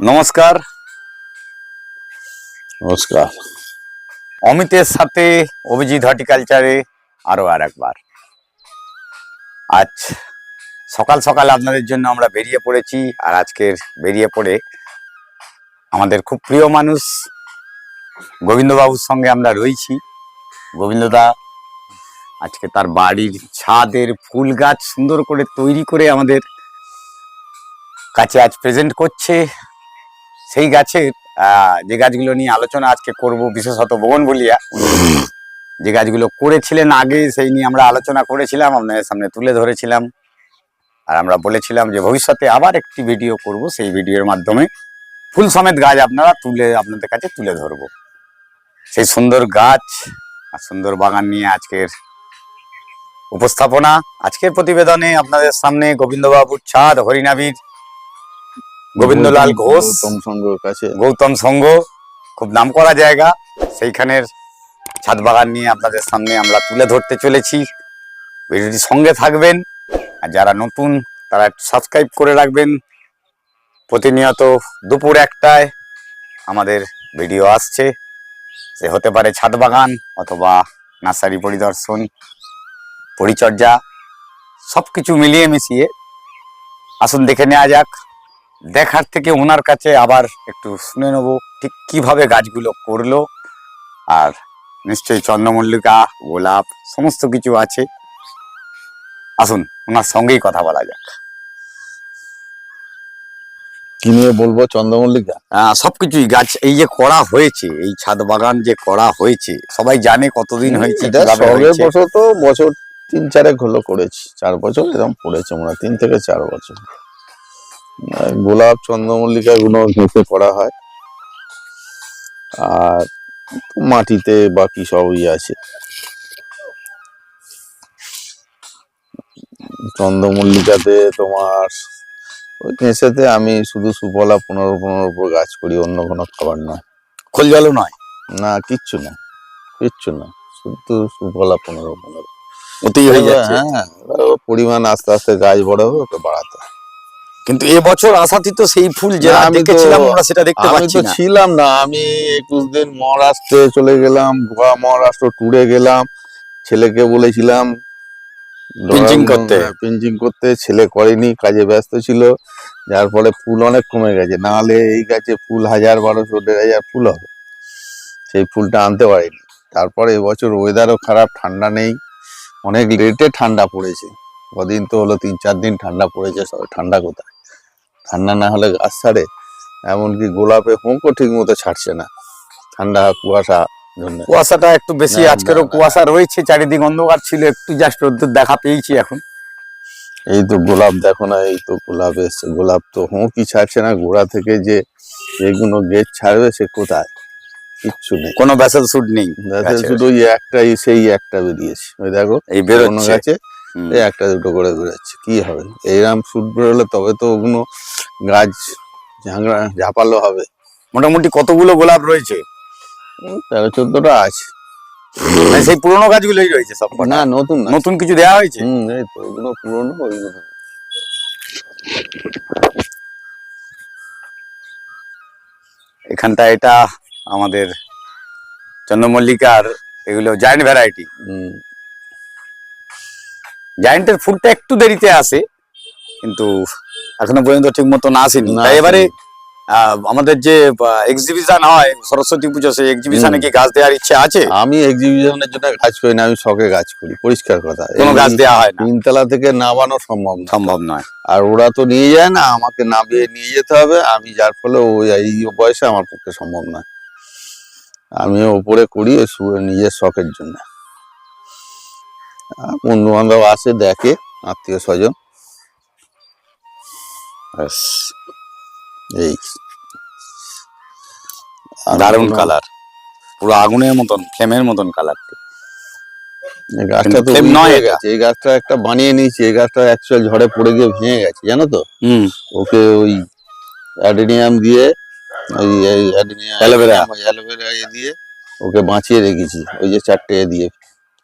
নমস্কার। নমস্কার। অমিতের সাথে অভিজিৎ হর্টিকালচারে আরও আর একবার আজ সকাল সকাল আপনাদের জন্য আমরা বেরিয়ে পড়েছি আর আজকের বেরিয়ে পড়ে আমাদের খুব প্রিয় মানুষ গোবিন্দবাবুর সঙ্গে আমরা রয়েছি। গোবিন্দদা আজকে তার বাড়ির ছাদের ফুল গাছ সুন্দর করে তৈরি করে আমাদের কাছে আজ প্রেজেন্ট করছে। সেই গাছের যে গাছগুলো নিয়ে আলোচনা আজকে করব বিশেষত বগন বলিয়া যে গাছগুলো করেছিলেন আগে সেই নিয়ে আমরা আলোচনা করেছিলাম আপনাদের সামনে তুলে ধরেছিলাম। আর আমরা বলেছিলাম যে ভবিষ্যতে আবার একটি ভিডিও করব সেই ভিডিওর মাধ্যমে ফুল সমেত গাছ আপনারা তুলে আপনাদের কাছে তুলে ধরব। সেই সুন্দর গাছ আর সুন্দর বাগান নিয়ে আজকের উপস্থাপনা আজকের প্রতিবেদনে আপনাদের সামনে গোবিন্দবাবুর ছাদ হরিনাবির গোবিন্দলাল ঘোষ গৌতম সংঘর কাছে। গৌতম সংঘ খুব নামকরা জায়গা সেইখানের ছাদ বাগান নিয়ে আপনাদের সামনে আমরা তুলে ধরতে চলেছি। ভিডিওটি সঙ্গে থাকবেন আর যারা নতুন তারা সাবস্ক্রাইব করে রাখবেন। প্রতিনিয়ত দুপুর একটায় আমাদের ভিডিও আসছে। সে হতে পারে ছাদ বাগান অথবা নার্সারি পরিদর্শন। পরিচর্যা সব কিছু মিলিয়ে মিশিয়ে। আসুন দেখে নেওয়া যাক। দেখার থেকে ওনার কাছে আবার একটু শুনে নেব ঠিক কীভাবে গাছগুলো করল। আর নিশ্চয়ই চন্দ্রমল্লিকা গোলাপ সমস্ত কিছু আছে। আসুন ওনার সঙ্গেই কথা বলা যাক। কি নিয়ে বলব চন্দ্রমল্লিকা? আহ, সবকিছুই গাছ এই যে করা হয়েছে এই ছাদ বাগান যে করা হয়েছে সবাই জানে কতদিন হয়েছে। বছর তো বছর তিন চারেক হলো করেছি চার বছর এরকম পড়েছে মনে তিন থেকে চার বছর। গোলাপ চন্দ্রমল্লিকা গুলো ঘেঁষে করা হয়। আর মাটিতে বাকি সবই আছে। চন্দ্রমল্লিকাতে তোমার ওই ঘেঁষেতে আমি শুধু সুফলা পনেরো পনেরো উপর গাছ করি অন্য কোনো খাবার নয়। খোল জলও নয়? না কিচ্ছু না কিচ্ছু না শুধু সুফলা পনেরো পনেরো। ওতেই হয়ে যাচ্ছে। হ্যাঁ পরিমাণ আস্তে আস্তে গাছ বড় হবে ওকে বাড়াতে কিন্তু এবছর আশাতীত সেই ফুল যে দেখেছিলাম আমরা সেটা দেখতে আমি পাচ্ছি তো না। ছিলাম না আমি একুশ দিন মহারাষ্ট্রে চলে গেলাম গোয়া মহারাষ্ট্র ট্যুরে গেলাম ছেলেকে বলেছিলাম Pinching করতে। পিঞ্চিং করতে ছেলে করেনি কাজে ব্যস্ত ছিল যার ফলে ফুল অনেক কমে গেছে। নাহলে এই গাছে ফুল হাজার বারোশো দেড় হাজার ফুল হবে। সেই ফুলটা আনতে পারিনি। তারপরে এবছর ওয়েদারও খারাপ ঠান্ডা নেই। অনেক লেটে ঠান্ডা পড়েছে। কদিন তো হলো তিন চার দিন ঠান্ডা পড়েছে সব ঠান্ডা কোথায়? ঠান্ডা না হলে গাছ ছাড়ে এমনকি গোলাপে হোঁকও ঠিক মতো ছাড়ছে না। ঠান্ডা কুয়াশা জন্য। কুয়াশাটা একটু বেশি আজকেরও। কুয়াশা রয়েছে চারিদিক অন্ধকার ছিল একটু জাস্ট রোদ্দুর দেখা পেয়েছি এখন। এই তো গোলাপ দেখো না এই তো গোলাপ এসছে গোলাপ তো হোঁকই ছাড়ছে না গোড়া থেকে যে এগুলো গেট ছাড়বে সে কোথায়? কিচ্ছু নেই। কোনো ব্যাসেল শুট নেই। গাছের। শুধু ওই একটাই সেই একটা বেরিয়েছে। ওই দেখো এই বেরোচ্ছে। গাছে এই একটা দুটো করে বেরোচ্ছে কি হবে? এইরকম শুট বেরোলে তবে তো ওগুলো গাছ ঝাঁকড়া ঝাপালো হবে। মোটামুটি কতগুলো গোলাপ রয়েছে? তেরো চোদ্দটা আছে। মানে সেই পুরোনো গাছগুলোই রয়েছে সব না নতুন নতুন কিছু দেওয়া হয়েছে? হুম এই তো ওগুলো পুরোনো ওইগুলো। এখানটা এটা আমাদের চন্দ্রমল্লিকার এগুলো জায়েন্ট ভ্যারাইটি জায়েন্টের ফুলটা একটু দেরিতে আসে কিন্তু এখনও পর্যন্ত ঠিক মতন আসেনি। না, তাই এবারে আমাদের যে এক্সিবিশন হয় সরস্বতী পুজো সেই এক্সিবিশনে কি গাছ দেওয়ার ইচ্ছে আছে? আমি এক্সিবিশনের জন্য কাজ করি না আমি শখে কাজ করি পরিষ্কার কথা। কোনো গাছ দেওয়া হয় না। তিনতলা থেকে নামানো সম্ভব সম্ভব নয়। আর ওরা তো নিয়ে যায় না আমাকে নামিয়ে নিয়ে যেতে হবে আমি যার ফলে ওই এই বয়সে আমার পক্ষে সম্ভব নয়। আমি ওপরে করি নিজের শখের জন্য। বন্ধু বান্ধব আসে দেখে আত্মীয় স্বজন। এই। দারুণ কালার পুরো আগুনের মতন ফ্লেমের মতন কালার এই গাছটা তো নয় গেছে। এই গাছটা একটা বানিয়ে নিয়েছি এই গাছটা অ্যাকচুয়াল ঝড়ে পড়ে গিয়ে ভেঙে গেছে জানো তো? হুম। ওকে ওই অ্যাডেনিয়াম দিয়ে এই অ্যালোভেরা। অ্যালোভেরা এ দিয়ে ওকে বাঁচিয়ে রেখেছি। ওই যে চারটে এ দিয়ে।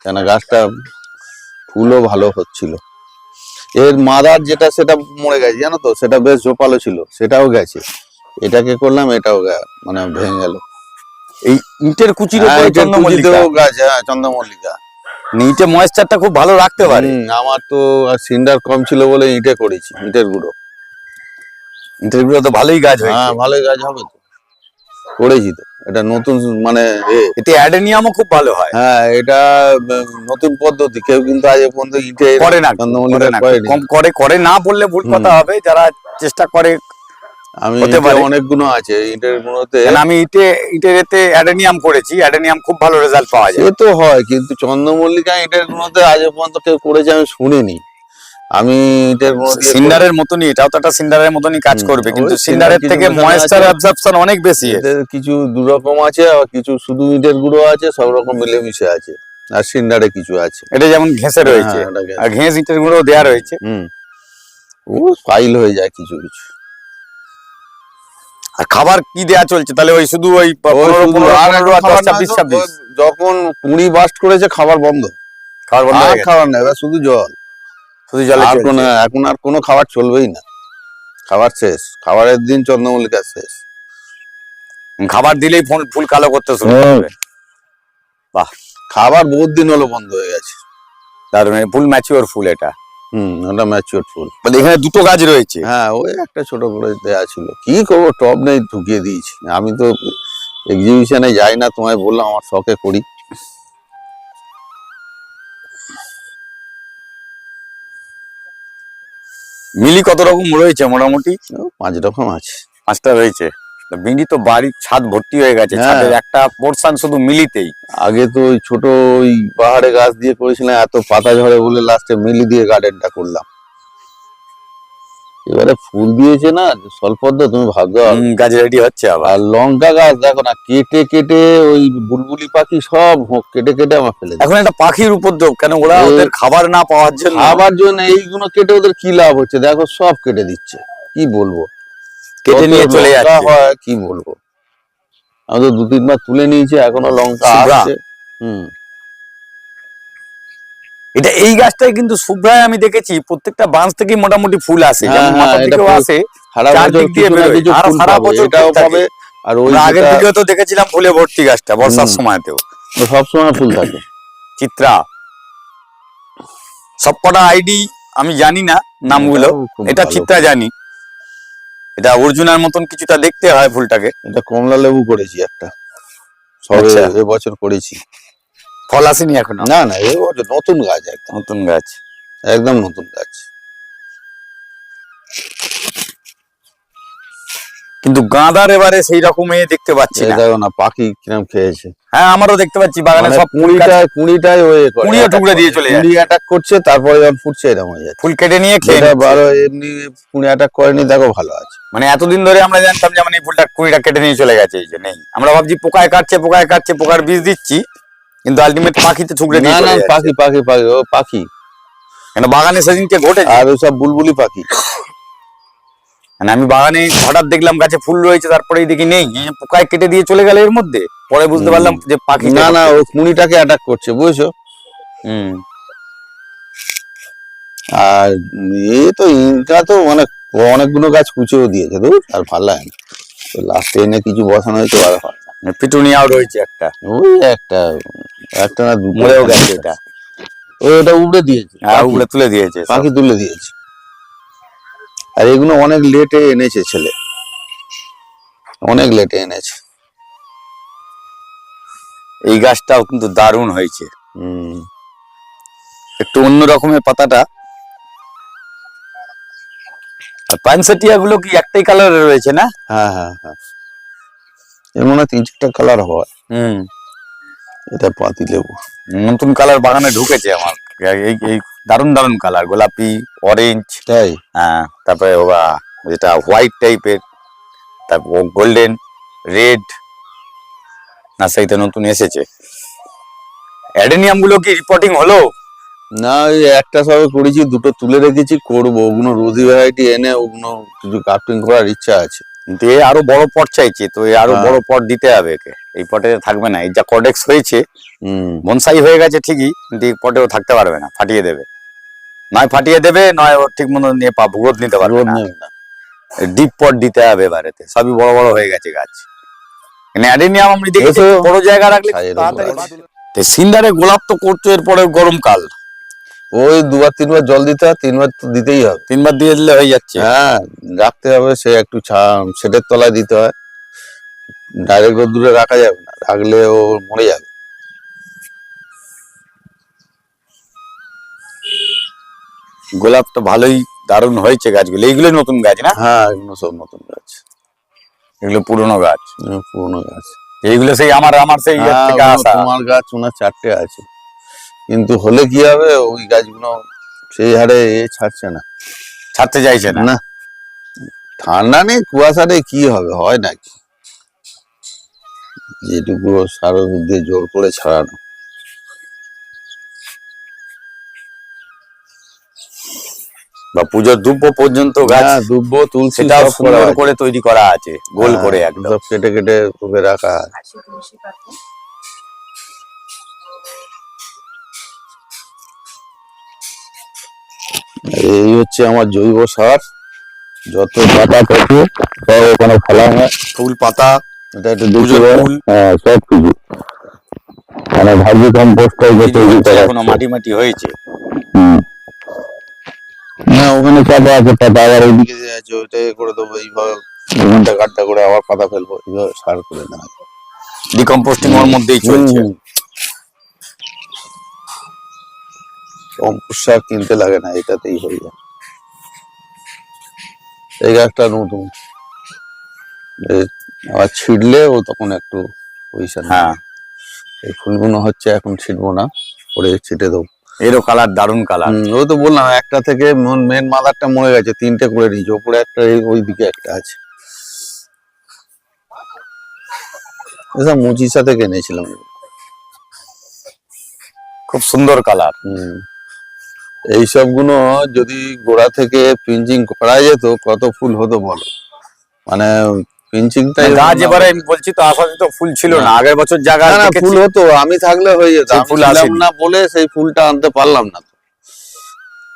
কেন গাছটা ফুলও ভালো হচ্ছিল। এর মাদার যেটা সেটা মরে গেছে জানো তো? সেটা বেশ জোপালো ছিল সেটাও গেছে। এটাকে করলাম এটাও মানে ভেঙে গেল। এই ইটের কুচির হ্যাঁ, উপরে এটার চন্দ্রমল্লিকা গাছ হ্যাঁ চন্দ্রমল্লিকা। নিচে ময়েশ্চারটা খুব ভালো রাখতে পারে। আমার তো সিন্ডার কম ছিল বলে ইটে করেছি ইটের গুঁড়ো। ইটেরগুলো তো ভালোই গাছ হ্যাঁ ভালোই গাছ হবে তো। করেছি তো। এটা নতুন মানে এতে অ্যাডেনিয়ামও খুব ভালো হয়। হ্যাঁ এটা নতুন পদ্ধতি। কেউ কিন্তু আজ পর্যন্ত ইটে করে না করে কম করে করে না বললে ভুল কথা হবে যারা চেষ্টা করে আমি হতে ইটে পারে। অনেক গুণ আছে ইটের গুণতে আমি ইটে ইটের এতে অ্যাডেনিয়াম করেছি অ্যাডেনিয়াম খুব ভালো রেজাল্ট পাওয়া যায়। সে তো হয় কিন্তু চন্দ্রমল্লিকা ইটের গুণতে আজ পর্যন্ত কেউ করেছে আমি শুনিনি। আমি সিন্ডারের মতনই এটাও তো একটা সিন্ডারের মতনই কাজ করবে কিন্তু সিন্ডারের সিন্ডার থেকে ময়েশ্চার অ্যাবজর্পশন অনেক বেশি। কিছু দু রকম আছে আর কিছু শুধু ইটের গুঁড়ো আছে সব রকম মিলেমিশে আছে আর সিন্ডারে কিছু আছে। এটা যেমন ঘেঁষে রয়েছে হ্যাঁ, আর ঘেঁষ ইটের গুঁড়ো দেওয়া রয়েছে। হুম। ও ফাইল হয়ে যায় কিছু কিছু। আর খাবার কি দেয়া চলছে? তাহলে ওই শুধু ওই যখন কুড়ি বাস্ট করেছে খাবার বন্ধ। খাবার বন্ধ খাবার নেই শুধু জল। শুধু জলে আর। কোনো এখন আর কোনো খাবার চলবেই না। খাবার শেষ। খাবারের দিন চন্দ্রমল্লিকা শেষ। খাবার দিলেই ফোন ফুল কালো করতে শুরু হুম। করবে। খাবার বহুত দিন হলো বন্ধ হয়ে গেছে। তার মানে ফুল ম্যাচিওর ফুল এটা। হুম ওটা ম্যাচিওর ফুল। বলে এখানে দুটো গাছ রয়েছে। হ্যাঁ ওই একটা ছোট করে দেয়া ছিল। কি করব টব নেই ঢুকিয়ে দিয়েছি। আমি তো এক্সিবিশনে যাই না তোমায় বললাম আমার শখে করি। মিলি কত রকম রয়েছে মোটামুটি? পাঁচ রকম আছে। পাঁচটা রয়েছে। মিলি তো বাড়ির ছাদ ভর্তি হয়ে গেছে হ্যাঁ। ছাদের একটা পোর্শন শুধু মিলিতেই। আগে তো ওই ছোট ওই পাহাড়ে গাছ দিয়ে করেছিলাম এত পাতা ঝরে বলে লাস্টে মিলি দিয়ে গার্ডেনটা করলাম। এবারে ফুল দিয়েছে না স্বল্পদ্য তুমি পারবে গাছ রেডি হচ্ছে আবার। আর লঙ্কা গাছ দেখো না কেটে কেটে ওই বুলবুলি পাখি সব কেটে কেটে আমার ফেলে এখন একটা পাখির উপদ্রব কেন ওরা ওদের খাবার না পাওয়ার জন্য? খাবার জন্য এইগুলো কেটে ওদের কি লাভ হচ্ছে? দেখো সব কেটে দিচ্ছে। কি বলব? কেটে নিয়ে চলে যাচ্ছে। কি বলব? আমি তো দু তিনবার তুলে নিয়েছি এখনও লঙ্কা। আসছে হুম। এটা এই গাছটাই কিন্তু শুভ্রায় আমি দেখেছি প্রত্যেকটা বাঁশ থেকে মোটামুটি ফুল আসে হ্যাঁ, হ্যাঁ, আসে সারা বছর আর ওই আগের দিকেও তো দেখেছিলাম ফুলে ভর্তি গাছটা বর্ষার সময়তেও। সবসময় ফুল থাকে। চিত্রা। সবকটা আইডি আমি জানি না নামগুলো। এটা চিত্রা জানি। এটা অর্জুনার মতন কিছুটা দেখতে হয় ফুলটাকে। এটা কমলা লেবু করেছি একটা। সবে আচ্ছা। এবছর করেছি। ফল আসেনি এখনও? না না এবছর নতুন গাছ একদম। নতুন গাছ। একদম নতুন গাছ। কিন্তু গাঁদার এবারে সেই রকমই দেখতে পাচ্ছি না। দেখো না পাখি কিরম খেয়েছে। হ্যাঁ আমারও দেখতে পাচ্ছি বাগানে মানে সব কুড়িটায় ওয়ে করে। কুড়িও টুকরে দিয়ে চলে যায়। কুড়ি অ্যাটাক করছে তারপরে যখন ফুটছে এরকম হয়ে যাচ্ছে। ফুল কেটে নিয়ে খেয়ে বারো এমনি কুড়ি অ্যাটাক করেনি দেখো ভালো আছে। মানে এতদিন ধরে আমরা জানতাম যেমন এই ফুলটা কুড়িটা কেটে নিয়ে চলে গেছে এই যে নেই। আমরা ভাবছি পোকায় কাটছে পোকায় কাটছে পোকার বীজ দিচ্ছি। কিন্তু আলটিমেট পাখিতে ঠুকরে না না পাখি পাখি পাখি ও পাখি। কেন বাগানে সেদিনকে ঘটে আর ওই সব বুলবুলি পাখি। মানে আমি বাগানে হঠাৎ দেখলাম গাছে ফুল রয়েছে তারপরেই দেখি নেই। পোকায় কেটে দিয়ে চলে গেল এর মধ্যে। পরে বুঝতে পারলাম যে পাখি না না ও কুড়িটাকে অ্যাটাক করছে বুঝছ? হুম। আর এ তো ইনকা তো অনেক অনেকগুলো গাছ কুচেও দিয়েছে তো আর ভালো লাগে না লাস্টে এনে কিছু বসানো হয়েছে আর ভালো লাগে না। পিটুনিয়াও রয়েছে একটা। ওই একটা একটা না মরেও গেছে এটা। ওটা উবড়ে দিয়েছে। আর পাখি। উপরে তুলে দিয়েছে। পাখি তুলে দিয়েছে। আর এগুলো অনেক লেটে এনেছে ছেলে। অনেক লেটে এনেছে। এই গাছটাও কিন্তু দারুণ হয়েছে। হুম। একটু অন্য রকমের পাতাটা। আর পাইনসেটিয়া গুলো কি একটাই কালারের রয়েছে না? হ্যাঁ হ্যাঁ হ্যাঁ। এর মনে হয় তিন চারটা কালার হয়। হুম। এটা পাতি লেবু নতুন কালার বাগানে ঢুকেছে আমার। এই এই দারুণ দারুণ কালার গোলাপি অরেঞ্জ তাই হ্যাঁ তারপরে ওবা যেটা হোয়াইট টাইপের তারপর গোল্ডেন রেড নার্সারিতে নতুন এসেছে। অ্যাডেনিয়ামগুলো কি রিপোর্টিং হলো? না ওই একটা সবে করেছি দুটো তুলে রেখেছি করব। ওগুলো রোজি ভ্যারাইটি এনে ওগুলো কিছু কাটিং করার ইচ্ছা আছে। কিন্তু এ আরও বড় পট চাইছে তো এ আরও হ্যাঁ। বড় পট দিতে হবে একে। এই পটে থাকবে না এই যা কডেক্স হয়েছে বনসাই হয়ে গেছে ঠিকই কিন্তু এই পটেও থাকতে পারবে না ফাটিয়ে দেবে। নয় ফাটিয়ে দেবে নয় ওর ঠিক মতো নিয়ে পা গ্রোথ নিতে পারবে না। ডিপ পট দিতে হবে এবারেতে সবই বড় বড় হয়ে গেছে গাছ। অ্যাডেনিয়াম আমি দেখেছি বড় জায়গা রাখলে তাড়াতাড়ি সিন্দারে গোলাপ তো করছ এরপরে গরমকাল। ওই দুবার তিনবার জল দিতে হয় তিনবার তো দিতেই হবে। তিনবার দিয়ে দিলে হয়ে যাচ্ছে। হ্যাঁ রাখতে হবে সে একটু সেটের তলায় দিতে হয়। ডাইরেক্ট রোদ্দুরে রাখা যাবে না রাখলে ও মরে যাবে। গোলাপ তো ভালোই দারুণ হয়েছে গাছগুলো। এইগুলো নতুন গাছ না? হ্যাঁ এগুলো সব নতুন গাছ। এগুলো পুরনো গাছ। পুরোনো গাছ। এইগুলো সেই আমার আমার সেই হ্যাঁ, তোমার গাছ ওনার চারটে আছে। কিন্তু হলে কি হবে? ওই গাছগুলো সেই হারে এ ছাড়ছে না। ছাড়তে চাইছে না? না। ঠান্ডা নেই কুয়াশা নেই কি হবে? হয় নাকি যেটুকু সার দিয়ে জোর করে ছাড়ানো। বা পুজোর ধূপ পর্যন্ত গাছ দুব্ব তুলসী সুন্দর করে তৈরি করা আছে গোল হ্যাঁ, করে একদম। কেটে কেটে রাখা আছে। এই হচ্ছে আমার জৈব সার। যত পাতা থাকে সব ওখানে ফেলা হয়। ফুল পাতা এটা একটু পুজোর হ্যাঁ সব কিছু। মানে ভাজি কম্পোস্ট তৈরি হচ্ছে, এখনও মাটি মাটি হয়েছে। না ওখানে পাতা আছে পাতা আবার ওইদিকে যে আছে করে দেবো। এইভাবে দু ঘণ্টা কাটটা করে আবার পাতা ফেলব। এইভাবে সার করে নেওয়া ডিকম্পোস্টিং ওর মধ্যেই চলছে। সার কিনতে লাগে না এটাতেই হয়ে যায়। এই গাছটা নতুন। আবার ছিড়লে ও তখন একটু পয়সা হ্যাঁ। এই ফুলগুলো হচ্ছে এখন ছিটবো না পরে ছিটে দেবো। এরও কালার দারুণ কালার ওই তো বললাম একটা থেকে মেন মাদারটা মরে গেছে তিনটে করে নিয়েছে ওপরে একটা ওই দিকে একটা আছে। এসব মুচিসা থেকে এনেছিলাম খুব সুন্দর কালার হুম। এই সবগুলো যদি গোড়া থেকে পিঞ্চিং করা যেত কত ফুল হতো বলো? মানে পিঞ্চিংটা গাছ এবারে আমি বলছি তো আশা তো ফুল ছিল না। আগের বছর জায়গা না ফুল হতো আমি থাকলে হয়ে যেত। ফুল না বলে সেই ফুলটা আনতে পারলাম না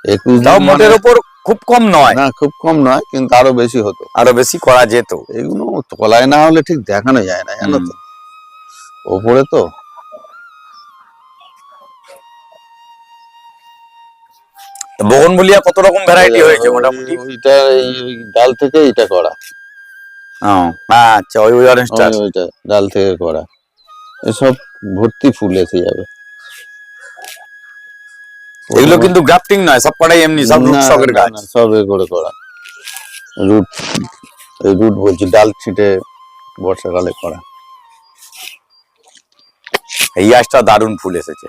একুশ মোটের মানে- ওপর খুব কম নয়। না খুব কম নয় কিন্তু আরও বেশি হতো। আরও বেশি করা যেত। এগুলো তলায় না হলে ঠিক দেখানো যায় না জানো তো। ওপরে তো বগনবুলিয়া কত রকম ভ্যারাইটি হয়েছে মোটামুটি? ওইটা এই ডাল থেকে এটা করা। ও, আচ্ছা ওই অরেঞ্জটা ওইটা ডাল থেকে করা। এসব ভর্তি ফুল এসে যাবে। এগুলো কিন্তু গ্রাফটিং নয় সব কটাই এমনি সব রুট গাছ। সব করে করা। রুট এই রুট বলছি ডাল ছিটে বর্ষাকালে করা। এই গাছটা দারুণ ফুল এসেছে।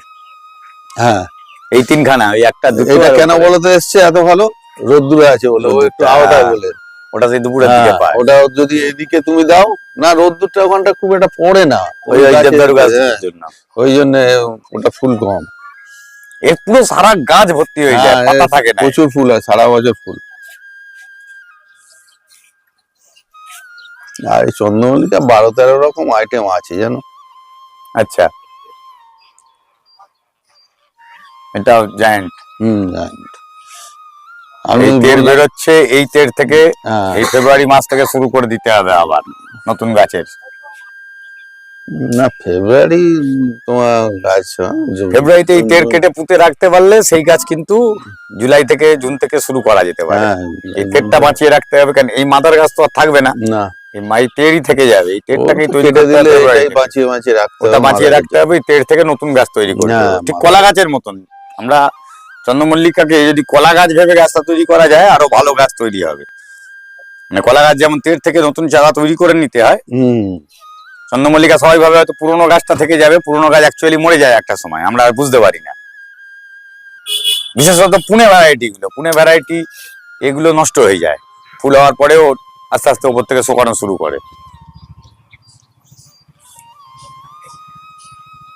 হ্যাঁ। এই তিনখানা ওই একটা এটা কেন। বলতে এসছে? এত ভালো রোদ্দুরে আছে বলে ও একটু হ্যাঁ। বলে। ওটা সেই দুপুরের দিকে হ্যাঁ, পায়। ওটা যদি এদিকে তুমি দাও না রোদ্দুরটা ওখানটা খুব একটা পড়ে না। ওই হ্যাঁ, জন্য। ওই জন্য ওটা ফুল কম। এর পুরো সারা গাছ ভর্তি হয়ে যায় হ্যাঁ, পাতা থাকে না। প্রচুর ফুল আছে সারা বছর ফুল। আর এই চন্দ্রমল্লিকা বারো তেরো রকম আইটেম আছে জানো? আচ্ছা। এটা জায়েন্ট হুম জানি। আমি তেল বেরোচ্ছে এই তেল থেকে হ্যাঁ, এই ফেব্রুয়ারি মাস থেকে শুরু করে দিতে হবে আবার নতুন গাছের। না ফেব্রুয়ারি তোমার গাছ ফেব্রুয়ারিতে এই তেল কেটে পুঁতে রাখতে পারলে সেই গাছ কিন্তু জুলাই থেকে জুন থেকে শুরু করা যেতে পারে। হ্যাঁ এই তেলটা বাঁচিয়ে রাখতে হবে কারণ এই মাদার গাছ তো আর থাকবে না। না। এই মাই তেলই থেকে যাবে এই তেলটাকেই ও তো তৈরি করতে হবে। বাঁচিয়ে বাঁচিয়ে রাখতে হবে বাঁচিয়ে রাখতে হবে এই তেল থেকে নতুন গাছ তৈরি করতে হবে। ঠিক কলা গাছের মতন। আমরা চন্দ্রমল্লিকাকে যদি কলা গাছ ভেবে গাছটা তৈরি করা যায় আরও ভালো গাছ তৈরি হবে। মানে কলা গাছ যেমন তেল থেকে নতুন চারা তৈরি করে নিতে হয় হুম। চন্দ্রমল্লিকা সবাই ভাবে হয়তো পুরোনো গাছটা থেকে যাবে পুরোনো গাছ অ্যাকচুয়ালি মরে যায় একটা সময় আমরা আর বুঝতে পারি না। বিশেষত পুনে ভ্যারাইটি গুলো পুনে ভ্যারাইটি এগুলো নষ্ট হয়ে যায়। ফুল হওয়ার পরেও আস্তে আস্তে উপর থেকে শোকানো শুরু করে।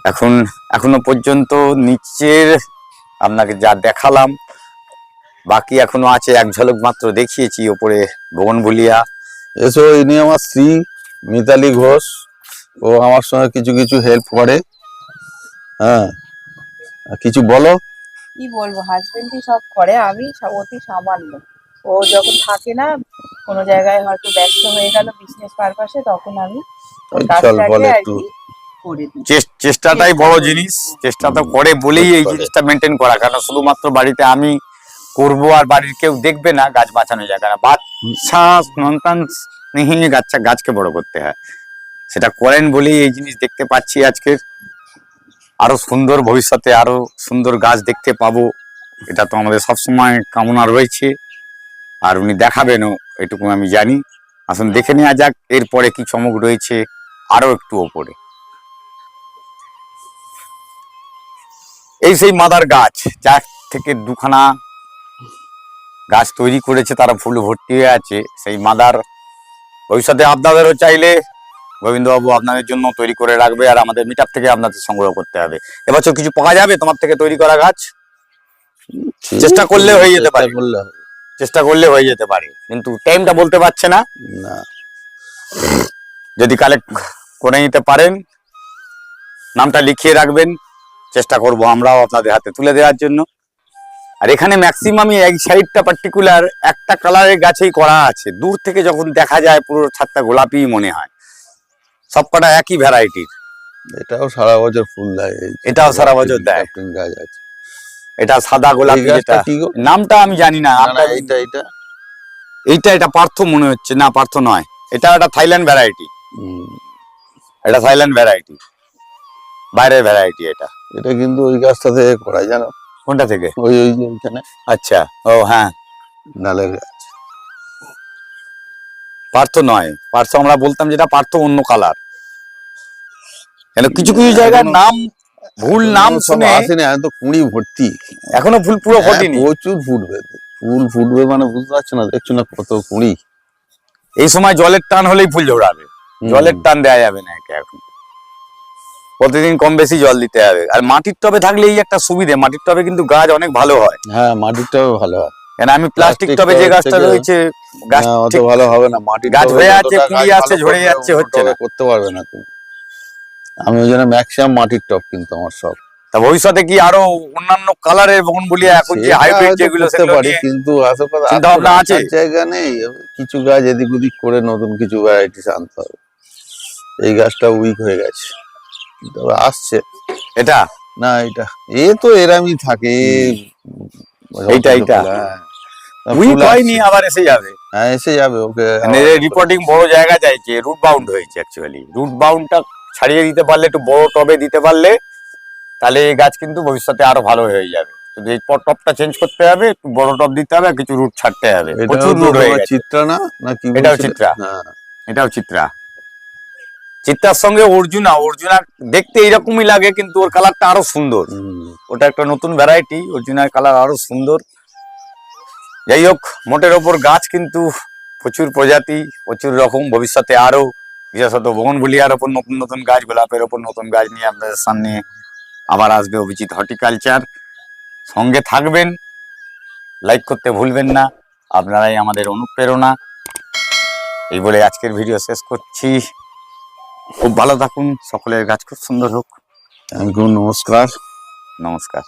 এখন এখনও পর্যন্ত নিচের আপনাকে যা দেখালাম বাকি এখনও আছে এক ঝলক মাত্র দেখিয়েছি ওপরে ভুলিয়া। এসো ইনি আমার স্ত্রী মিতালি ঘোষ ও আমার সঙ্গে কিছু কিছু হেল্প করে। হ্যাঁ কিছু বলো। কি বলব হাজবেন্ডই সব করে আমি অতি সামান্য। ও যখন থাকে না কোনো জায়গায় হয়তো ব্যস্ত হয়ে গেল বিজনেস পারপাসে তখন আমি চল কাজটাকে আর একটু। কি চেষ্টাটাই বড় জিনিস। চেষ্টা তো করে বলেই এই জিনিসটা মেনটেন করা কারণ শুধুমাত্র বাড়িতে আমি করব আর বাড়ির কেউ দেখবে না গাছ বাঁচানো যায় কারণ বাচ্চা সন্তান স্নেহে গাছটা গাছকে বড় করতে হয়। সেটা করেন বলেই এই জিনিস দেখতে পাচ্ছি আজকের আরও সুন্দর ভবিষ্যতে আরও সুন্দর গাছ দেখতে পাবো। এটা তো আমাদের সবসময় কামনা রয়েছে। আর উনি দেখাবেনও এটুকু আমি জানি। আসুন দেখে নেওয়া যাক এরপরে কি চমক রয়েছে আরও একটু ওপরে। এই সেই মাদার গাছ যার থেকে দুখানা গাছ তৈরি করেছে তারা ফুল ভর্তি হয়ে আছে। সেই মাদার ভবিষ্যতে আপনাদেরও চাইলে গোবিন্দবাবু আপনাদের জন্য তৈরি করে রাখবে আর আমাদের মিটার থেকে আপনাদের সংগ্রহ করতে হবে। এবছর কিছু পাওয়া যাবে তোমার থেকে তৈরি করা গাছ? চেষ্টা করলে হয়ে যেতে পারে। চেষ্টা করলে হয়ে যেতে পারে। কিন্তু টাইমটা বলতে পারছে না। যদি কালেক্ট করে নিতে পারেন নামটা লিখিয়ে রাখবেন। চেষ্টা করব আমরাও আপনাদের হাতে তুলে দেওয়ার জন্য। আর এখানে ম্যাক্সিমাম এই সাইডটা পার্টিকুলার একটা কালারের গাছেই করা আছে। দূর থেকে যখন দেখা যায় পুরো ছাদটা গোলাপি মনে হয়। সবকটা একই ভ্যারাইটির এটাও সারা বছর ফুল দেয়। এটাও সারা বছর দেয়। গাছ আছে। এটা সাদা গোলাপি গো নামটা আমি জানি না। না, আপনার- এইটা এটা পার্থ মনে হচ্ছে। না পার্থ নয়। এটা একটা থাইল্যান্ড ভ্যারাইটি এটা থাইল্যান্ড ভ্যারাইটি বাইরের ভ্যারাইটি এটা। এটা কিন্তু ওই গাছটা থেকে করায় জানো? কোনটা থেকে? ওই ওই ওইখানে। আচ্ছা ও হ্যাঁ। ডালের গাছ। পার্থ নয় পার্থ আমরা বলতাম যেটা পার্থ অন্য কালার কেন কিছু কিছু জায়গার নাম ভুল নাম সব শুনে আসেনি এখন তো কুড়ি ভর্তি। এখনও ফুল পুরো হ্যাঁ, ফোটেনি। প্রচুর ফুটবে। ফুল ফুটবে মানে বুঝতে পারছ না দেখছ না কত কুড়ি। এই সময় জলের টান হলেই ফুল ঝোড়াবে। জলের টান দেওয়া যাবে না একে এখন। প্রতিদিন কম বেশি জল দিতে হবে। আর মাটির টবে থাকলে এই একটা সুবিধে মাটির টবে কিন্তু গাছ অনেক ভালো হয়। হ্যাঁ মাটির টবে ভালো হয়। কেন আমি প্লাস্টিক টবে যে গাছটা রয়েছে গাছ অত ভালো হবে না। মাটি গাছ হয়ে আছে, কুড়ি আসছে, ঝরে যাচ্ছে, হচ্ছে না। করতে পারবে না তুমি আমি ওই জন্য ম্যাক্সিমাম মাটির টপ কিন্তু আমার সব। তা ভবিষ্যতে কি আরও অন্যান্য কালারের বলি এখন যে হাইব্রিড যেগুলো সেগুলো পারি কিন্তু আশেপাশে চিন্তা ভাবনা আছে? জায়গা নেই। কিছু গাছ এদিক ওদিক করে নতুন কিছু ভ্যারাইটিস আনতে হবে। এই গাছটা উইক হয়ে গেছে। আসছে। এটা? না এটা। এ তো এরামই থাকে এইটা, এইটা। হ্যাঁ। উইক ফুল হয়নি আবার এসে যাবে। হ্যাঁ এসে যাবে ওকে। রিপোর্টিং বড় জায়গা চাইছে রুট বাউন্ড হয়েছে অ্যাকচুয়ালি রুট বাউন্ডটা ছাড়িয়ে দিতে পারলে একটু বড় টবে দিতে পারলে তাহলে এই গাছ কিন্তু ভবিষ্যতে আরও ভালো হয়ে যাবে। শুধু এই টপটা চেঞ্জ করতে হবে একটু বড় টপ দিতে হবে কিছু রুট ছাড়তে হবে। প্রচুর রুট হয়ে চিত্রা না? না কি এটাও চিত্রা। হ্যাঁ। এটাও চিত্রা। চিত্রার সঙ্গে অর্জুনা অর্জুনা দেখতে এইরকমই লাগে কিন্তু ওর কালারটা আরও সুন্দর। ওটা একটা নতুন ভ্যারাইটি অর্জুনার কালার আরও সুন্দর। যাই হোক মোটের ওপর গাছ কিন্তু প্রচুর প্রজাতি প্রচুর রকম ভবিষ্যতে আরও বিশেষত বগনবুলিয়ার ওপর নতুন নতুন গাছ গোলাপের ওপর নতুন গাছ নিয়ে আপনাদের সামনে আবার আসবে অভিজিৎ হর্টিকালচার। সঙ্গে থাকবেন লাইক করতে ভুলবেন না আপনারাই আমাদের অনুপ্রেরণা। এই বলে আজকের ভিডিও শেষ করছি। খুব ভালো থাকুন সকলের গাছ খুব সুন্দর হোক। থ্যাংক ইউ নমস্কার। নমস্কার।